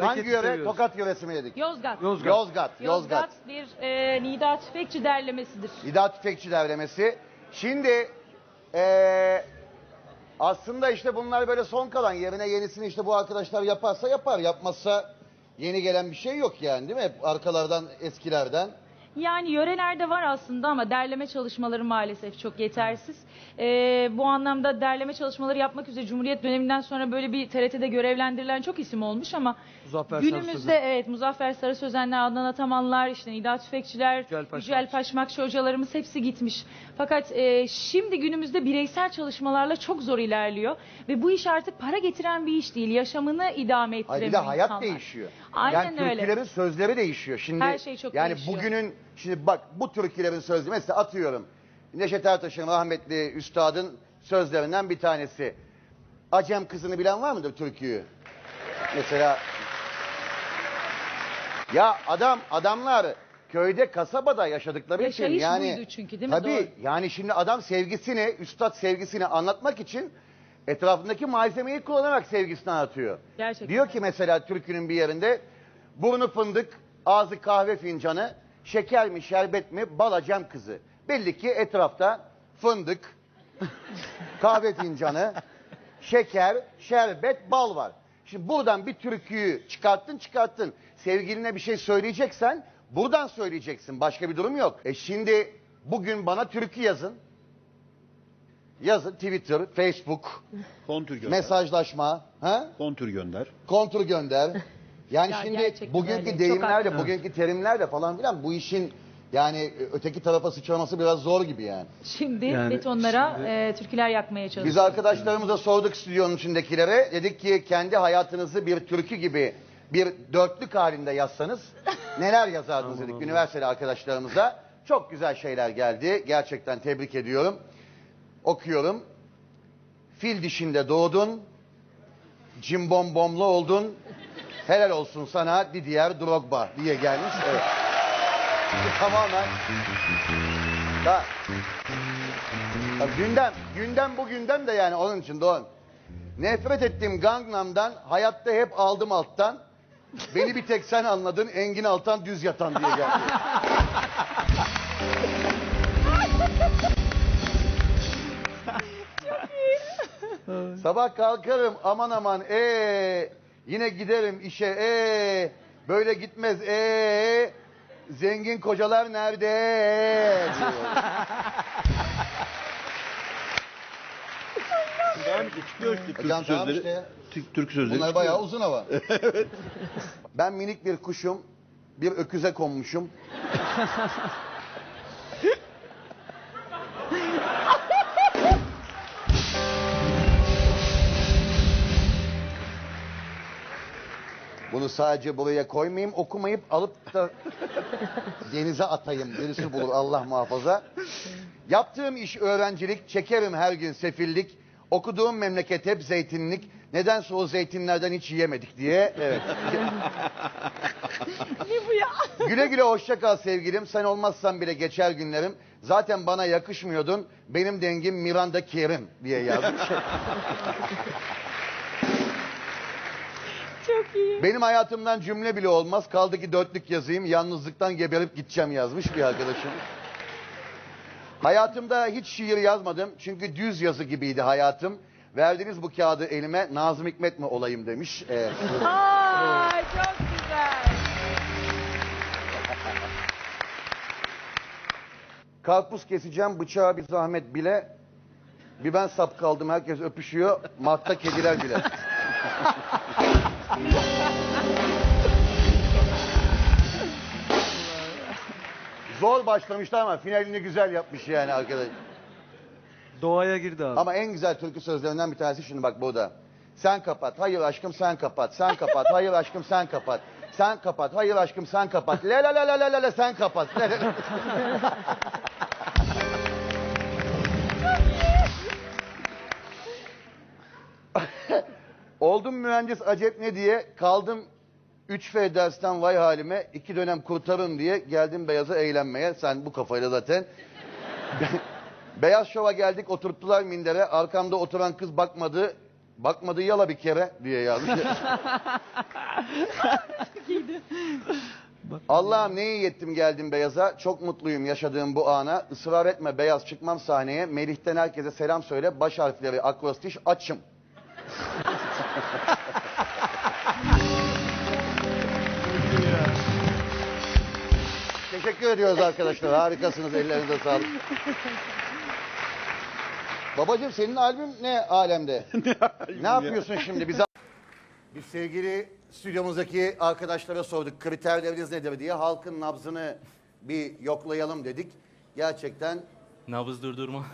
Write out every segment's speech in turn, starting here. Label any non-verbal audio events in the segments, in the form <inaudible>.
Hangi yöre? seviyoruz. Tokat yöresi mi dedik? Yozgat. Yozgat. Yozgat. Yozgat. Yozgat bir e, Nida Tüfekçi derlemesidir. Nida Tüfekçi devlemesi. Şimdi eee, aslında işte bunlar böyle son kalan yerine yenisini işte bu arkadaşlar yaparsa yapar. Yapmazsa yeni gelen bir şey yok yani değil mi? Hep arkalardan eskilerden. Yani yörelerde var aslında ama derleme çalışmaları maalesef çok yetersiz. E, bu anlamda derleme çalışmaları yapmak üzere Cumhuriyet döneminden sonra böyle bir TRT'de görevlendirilen çok isim olmuş ama Muzaffer günümüzde Sarısözen. evet Muzaffer Sarı Sözenler, Adnan Atamanlar, işte Nida Tüfekçiler, Yücel Paşmakçı. Hocalarımız hepsi gitmiş. Fakat e, şimdi günümüzde bireysel çalışmalarla çok zor ilerliyor ve bu iş artık para getiren bir iş değil. Yaşamını idame Ay ettiremiyor bir de hayat insanlar. değişiyor. Aynen yani öyle. türkülerin sözleri değişiyor. Şimdi Her şey çok yani değişiyor. bugünün şimdi bak bu türkülerin sözleri mesela atıyorum. Neşet Ertaş'ın rahmetli üstadın sözlerinden bir tanesi. Acem kızını bilen var mıdır türküyü? Mesela ya adam adamlar köyde kasabada yaşadıkları için Yaşayış yani buydu çünkü, değil mi? Tabii Doğru. yani şimdi adam sevgisini, üstad sevgisini anlatmak için etrafındaki malzemeyi kullanarak sevgisini anlatıyor. Gerçekten. Diyor ki mesela türkünün bir yerinde burnu fındık, ağzı kahve fincanı, şeker mi şerbet mi balacam kızı. Belli ki etrafta fındık, <laughs> kahve fincanı, şeker, şerbet, bal var. Şimdi buradan bir türküyü çıkarttın çıkarttın. Sevgiline bir şey söyleyeceksen buradan söyleyeceksin. Başka bir durum yok. E şimdi bugün bana türkü yazın. Yazın Twitter, Facebook, Kontür gönder. mesajlaşma, ha? Kontür gönder. kontur gönder. <laughs> Yani Ya şimdi gerçekten bugünkü öyle, çok deyimlerle, haklı. bugünkü terimlerle falan filan bu işin yani öteki tarafa sıçraması biraz zor gibi yani. Şimdi Yani betonlara şimdi- e, türküler yakmaya çalışıyor. Biz arkadaşlarımıza sorduk stüdyonun içindekilere. Dedik ki kendi hayatınızı bir türkü gibi bir dörtlük halinde yazsanız neler yazardınız dedik üniversiteli arkadaşlarımıza. Çok güzel şeyler geldi. Gerçekten tebrik ediyorum. Okuyorum. Fil dişinde doğdun. Cimbom bomlu oldun. Helal olsun sana Didier Drogba diye gelmiş. Evet. Tamamen da ya gündem, gündem bu gündem de yani onun için Doğan. Nefret ettiğim Gangnam'dan hayatta hep aldım alttan. Beni bir tek sen anladın Engin Altan düz yatan diye geldi. Sabah kalkarım aman aman ee yine giderim işe ee böyle gitmez ee zengin kocalar nerede diyor. Hocam tamam sözleri. işte ya. Tü- Türkü sözleri Bunlar bayağı uzun ama. <laughs> Ben minik bir kuşum. Bir öküze konmuşum. Bunu sadece buraya koymayayım, okumayıp alıp da denize atayım. Birisi bulur Allah muhafaza. Yaptığım iş öğrencilik, çekerim her gün sefillik. Okuduğum memleket hep zeytinlik. Nedense o zeytinlerden hiç yiyemedik diye. Evet. <laughs> Ne bu ya? güle güle hoşça kal sevgilim. Sen olmazsan bile geçer günlerim. Zaten bana yakışmıyordun. Benim dengim Miranda Kerim diye yazmış. <laughs> <laughs> Çok iyi. Benim hayatımdan cümle bile olmaz. Kaldı ki dörtlük yazayım. Yalnızlıktan geberip gideceğim yazmış bir arkadaşım. Hayatımda hiç şiir yazmadım. Çünkü düz yazı gibiydi hayatım. Verdiniz bu kağıdı elime. Nazım Hikmet mi olayım demiş. Ee, <laughs> Ay çok güzel. karpuz keseceğim bıçağa bir zahmet bile. Bir ben sap kaldım. Herkes öpüşüyor. Martta kediler bile. <laughs> Zor başlamıştı ama finalini güzel yapmış yani arkadaş. Doğaya girdi abi. Ama en güzel türkü sözlerinden bir tanesi şimdi bak burada. Sen kapat, hayır aşkım sen kapat, sen kapat, hayır aşkım sen kapat. Sen kapat, hayır aşkım sen kapat. La la la la la la la sen kapat. La, la, la. <laughs> Oldum mühendis acep ne diye kaldım 3F dersten vay halime iki dönem kurtarın diye geldim beyaza eğlenmeye. Sen bu kafayla zaten. <laughs> Beyaz şova geldik oturttular mindere. Arkamda oturan kız bakmadı. Bakmadığı yala bir kere diye yazmış. <laughs> Allah'ım ne iyi ettim geldim beyaza. Çok mutluyum yaşadığım bu ana. Israr etme beyaz çıkmam sahneye. Melih'ten herkese selam söyle. Baş harfleri akrostiş açım. <laughs> Teşekkür ediyoruz arkadaşlar. Harikasınız. Ellerinize sağlık. Babacığım senin albüm ne alemde? <laughs> ne yapıyorsun şimdi? Bize... Biz sevgili stüdyomuzdaki arkadaşlara sorduk. Kriterleriniz nedir diye. Halkın nabzını bir yoklayalım dedik. Gerçekten Nabız durdurma.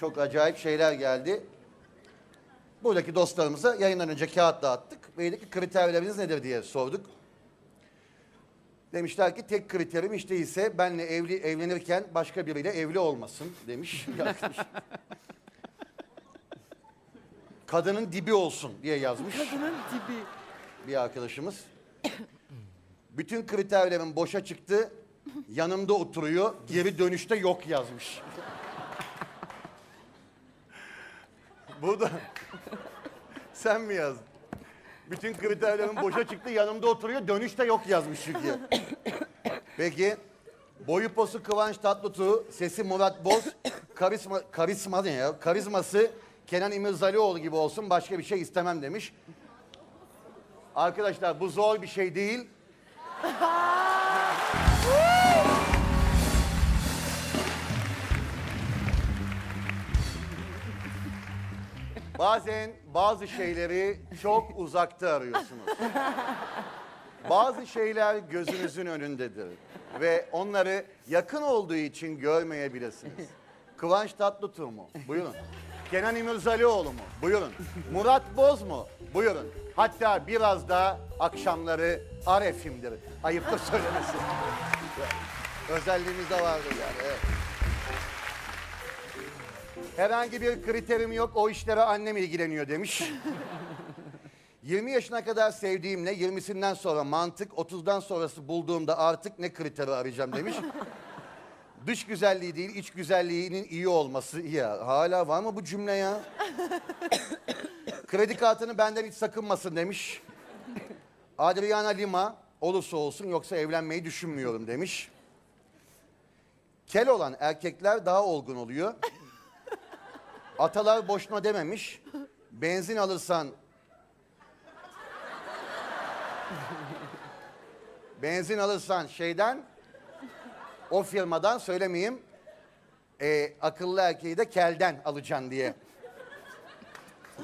çok acayip şeyler geldi. Buradaki dostlarımıza yayından önce kağıt dağıttık. Ve dedik ki kriterleriniz nedir diye sorduk. Demişler ki tek kriterim işte ise benle evli evlenirken başka biriyle evli olmasın demiş. <laughs> Kadının dibi olsun diye yazmış. Kadının dibi. bir arkadaşımız. Bütün kriterlerim boşa çıktı. Yanımda oturuyor. Geri dönüşte yok yazmış. Burada <laughs> sen mi yazdın? Bütün kriterlerim boşa çıktı. Yanımda oturuyor. Dönüşte yok yazmış çünkü. <coughs> Peki. Boyu posu Kıvanç Tatlıtuğ, sesi Murat Boz, karizma, karizma ne ya? Karizması Kenan İmirzalıoğlu gibi olsun başka bir şey istemem demiş. Arkadaşlar bu zor bir şey değil. <laughs> Bazen bazı şeyleri çok uzakta arıyorsunuz. Bazı şeyler gözünüzün önündedir ve onları yakın olduğu için görmeyebilirsiniz. Kıvanç Tatlıtuğ mu? Buyurun. Kenan İmirzalıoğlu mu? Buyurun. Murat Boz mu? Buyurun. Hatta biraz da akşamları Aref'imdir. Ayıptır söylemesi. Özelliğimiz de vardır yani. Evet. Herhangi bir kriterim yok. O işlere annem ilgileniyor demiş. <laughs> 20 yaşına kadar sevdiğimle 20'sinden sonra mantık, 30'dan sonrası bulduğumda artık ne kriteri arayacağım demiş. <laughs> Dış güzelliği değil, iç güzelliğinin iyi olması. Ya hala var mı bu cümle ya? <coughs> Kredi kartını benden hiç sakınmasın demiş. Adriana Lima olursa olsun yoksa evlenmeyi düşünmüyorum demiş. Kel olan erkekler daha olgun oluyor. <laughs> Atalar boşuna dememiş. Benzin alırsan Benzin alırsan şeyden o firmadan söylemeyeyim e, akıllı erkeği de kelden alacaksın diye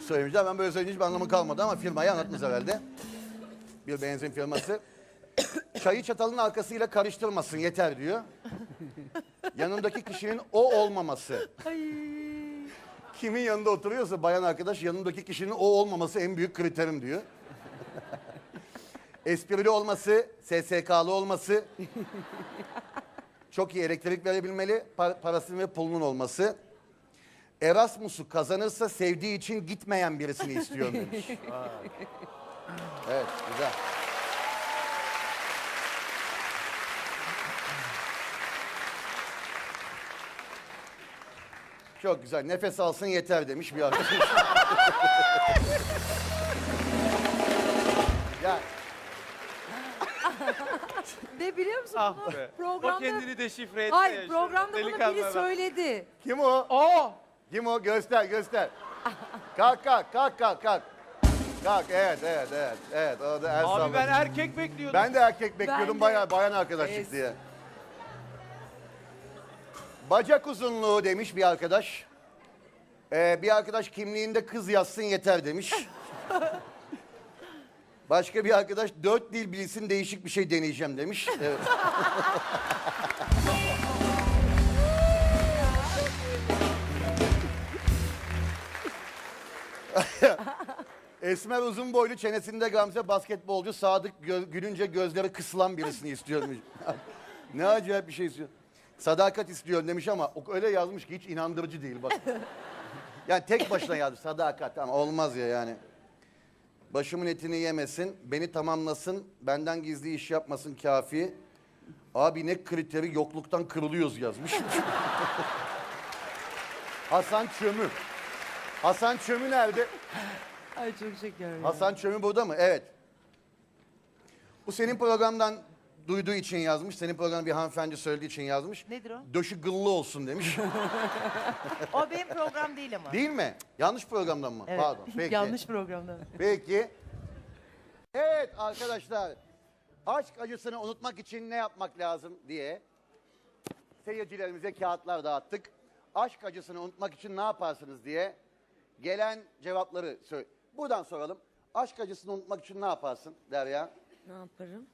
söylemişler. Ben böyle söyleyince hiçbir anlamı kalmadı ama firmayı anlatmış herhalde. Bir benzin firması. Çayı çatalın arkasıyla karıştırmasın yeter diyor. Yanındaki kişinin o olmaması. Kimin yanında oturuyorsa bayan arkadaş yanındaki kişinin o olmaması en büyük kriterim diyor. <laughs> Esprili olması, SSK'lı olması, çok iyi elektrik verebilmeli, par- parasının ve pulunun olması. Erasmus'u kazanırsa sevdiği için gitmeyen birisini istiyorum demiş. <laughs> evet, güzel. Çok güzel. Nefes alsın yeter demiş bir arkadaş. <laughs> ya Ne biliyor musun Ah bunu? be. Programda... O kendini deşifre etti Hayır ya programda bunu Delikanlı biri adam. söyledi. kim o? O! Kim o? Göster, göster. kalk, kalk, kalk, kalk, kalk. Kalk, evet, evet, evet. Evet, orada el Abi ben erkek bekliyordum. Ben de erkek bekliyordum, de. bayağı bayan arkadaşlık diye. Bacak uzunluğu demiş bir arkadaş. Ee, bir arkadaş kimliğinde kız yazsın yeter demiş. <laughs> Başka bir arkadaş dört dil bilsin değişik bir şey deneyeceğim demiş. Evet. <laughs> Esmer uzun boylu çenesinde gamze basketbolcu Sadık gö- gülünce gözleri kısılan birisini istiyormuş. <laughs> ne acayip bir şey istiyor. Sadakat istiyor demiş ama o öyle yazmış ki hiç inandırıcı değil bak. <laughs> Yani tek başına yazmış sadakat ama olmaz ya yani. Başımın etini yemesin, beni tamamlasın, benden gizli iş yapmasın kafi. Abi ne kriteri yokluktan kırılıyoruz yazmış. <laughs> Hasan Çömür. Hasan Çömü nerede? Ay çok şeker ya. Hasan Çömü burada mı? Evet. Bu senin programdan duyduğu için yazmış. Senin programı bir hanımefendi söylediği için yazmış. Nedir o? Döşü gıllı olsun demiş. <laughs> O benim program değil ama. Değil mi? Yanlış programdan mı? Evet. Pardon. <laughs> Peki. Yanlış programda. Peki. Evet arkadaşlar. Aşk acısını unutmak için ne yapmak lazım diye seyircilerimize kağıtlar dağıttık. Aşk acısını unutmak için ne yaparsınız diye gelen cevapları söyle. Buradan soralım. Aşk acısını unutmak için ne yaparsın Derya? Ne yaparım?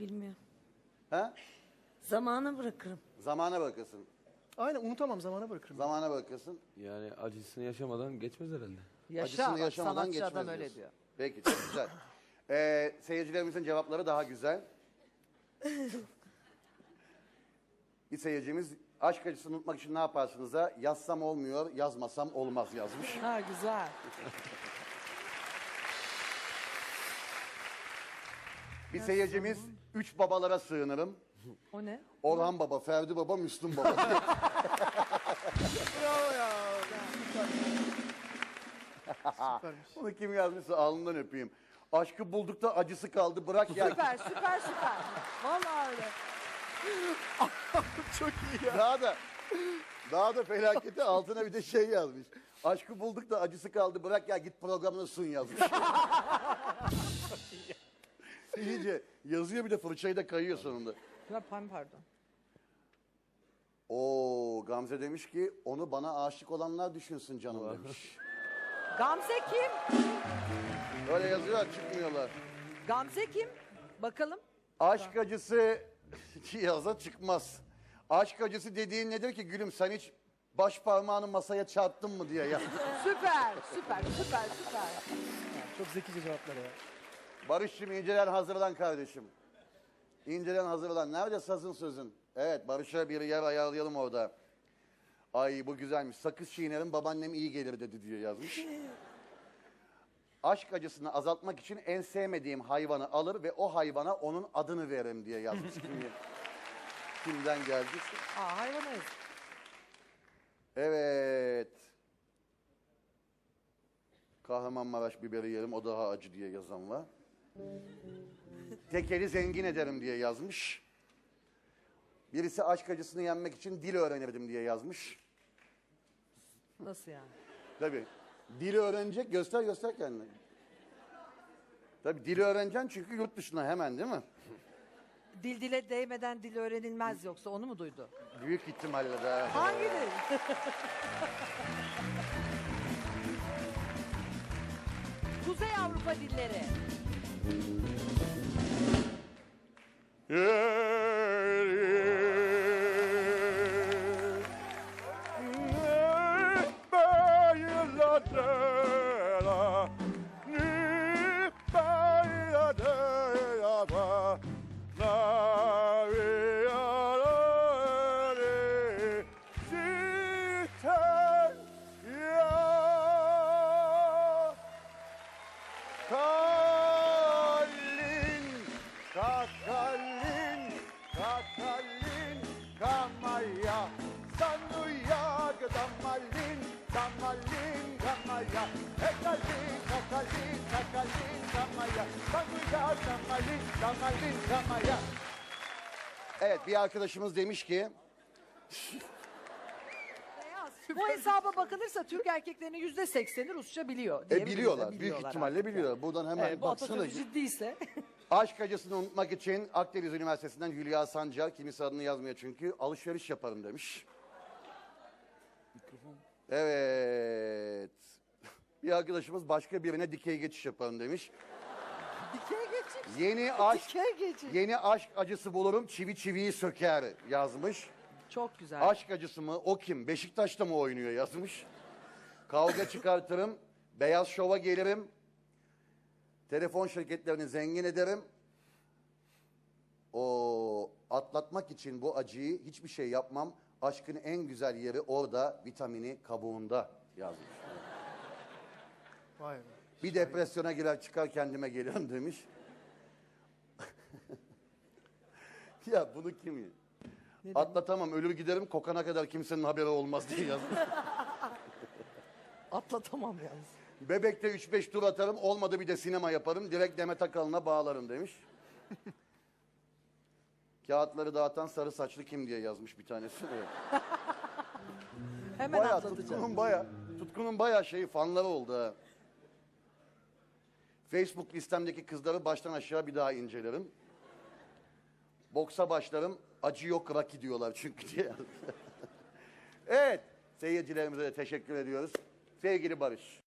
Bilmiyorum. Ha? Zamana bırakırım. Zamana bırakırsın. Aynen unutamam zamana bırakırım. Zamana bırakırsın. Yani acısını yaşamadan geçmez herhalde. Yaşa. Acısını bak, yaşamadan sanatçı geçmez adam öyle diyorsun. diyor. Peki çok güzel. <laughs> Ee, seyircilerimizin cevapları daha güzel. Bir seyircimiz aşk acısını unutmak için ne yaparsınız'a yazsam olmuyor, yazmasam olmaz yazmış. Ha güzel. Bir seyircimiz üç babalara sığınırım. O ne? Orhan Baba, Ferdi Baba, Müslüm Baba. <laughs> Süpermiş. Bunu kim yazmışsa alnından öpeyim. Aşkı bulduk da acısı kaldı bırak ya. Süper süper süper. Vallahi öyle. <laughs> Çok iyi ya. Daha da daha da felaketi altına bir de şey yazmış. Aşkı bulduk da acısı kaldı bırak ya git programına sun yazmış. <laughs> İyice yazıyor bir de fırçayı da kayıyor sonunda. Ya pardon pardon. Oo Gamze demiş ki onu bana aşık olanlar düşünsün canım demiş. Gamze kim? Öyle yazıyor çıkmıyorlar. Gamze kim? Bakalım. Aşk acısı <laughs> yaza çıkmaz. Aşk acısı dediğin nedir ki gülüm sen hiç baş parmağını masaya çarptın mı diye yazmış. <laughs> Süper süper süper süper. Çok zekice cevaplar ya. Barış'cığım incelen hazırlan kardeşim. İncelen hazırlan. Nerede sazın sözün? Evet Barış'a bir yer ayarlayalım orada. Ay bu güzelmiş. Sakız çiğnerim babaannem iyi gelir dedi diye yazmış. Aşk acısını azaltmak için en sevmediğim hayvanı alır ve o hayvana onun adını veririm diye yazmış. Kim, kimden geldiyse. Aa hayvanayız. Evet. Kahramanmaraş biberi yerim o daha acı diye yazan var. Tekeli zengin ederim diye yazmış. Birisi aşk acısını yenmek için dil öğrenirdim diye yazmış. Nasıl yani? Tabii. Dili öğrenecek göster göster kendini. Tabii dili öğreneceksin çünkü yurt dışına hemen değil mi? Dil dile değmeden dil öğrenilmez yoksa onu mu duydu? Büyük ihtimalle de. Hangi dil? <laughs> Kuzey Avrupa dilleri. Yeah. Evet bir arkadaşımız demiş ki Bu hesaba bakılırsa Türk erkeklerinin yüzde sekseni Rusça biliyor. e, diyebiliriz. biliyorlar. Büyük Biliyorlar ihtimalle biliyorlar. Buradan hemen Evet, bu baksana. atasözü ciddiyse. <laughs> Aşk acısını unutmak için Akdeniz Üniversitesi'nden Hülya Sancar, kimisi adını yazmıyor çünkü, alışveriş yaparım demiş. Evet. <laughs> Bir arkadaşımız başka birine dikey geçiş yaparım demiş. Dikey. Yeni aşk, yeni aşk acısı bulurum, çivi çiviyi söker yazmış. Çok güzel. Aşk acısı mı? O kim? Beşiktaş'ta mı oynuyor yazmış. Kavga çıkartırım, <laughs> beyaz şova gelirim, telefon şirketlerini zengin ederim. O atlatmak için bu acıyı hiçbir şey yapmam. Aşkın en güzel yeri orada, vitamini kabuğunda yazmış. Vay be. Bir depresyona girer çıkar kendime gelirim demiş. <laughs> ya bunu kim ya? Atlatamam ölür giderim kokana kadar kimsenin haberi olmaz diye yazmış. <laughs> Atlatamam yalnız. Bebekte 3-5 tur atarım olmadı bir de sinema yaparım direkt Demet Akalın'a bağlarım demiş. <laughs> Kağıtları dağıtan sarı saçlı kim diye yazmış bir tanesi. Evet. Hemen Baya atlatacağım. tutkunun baya tutkunun baya şeyi fanları oldu ha. Facebook listemdeki kızları baştan aşağı bir daha incelerim. Boksa başlarım. Acı yok Rocky diyorlar çünkü diye. <laughs> evet. Seyircilerimize de teşekkür ediyoruz. Sevgili Barış.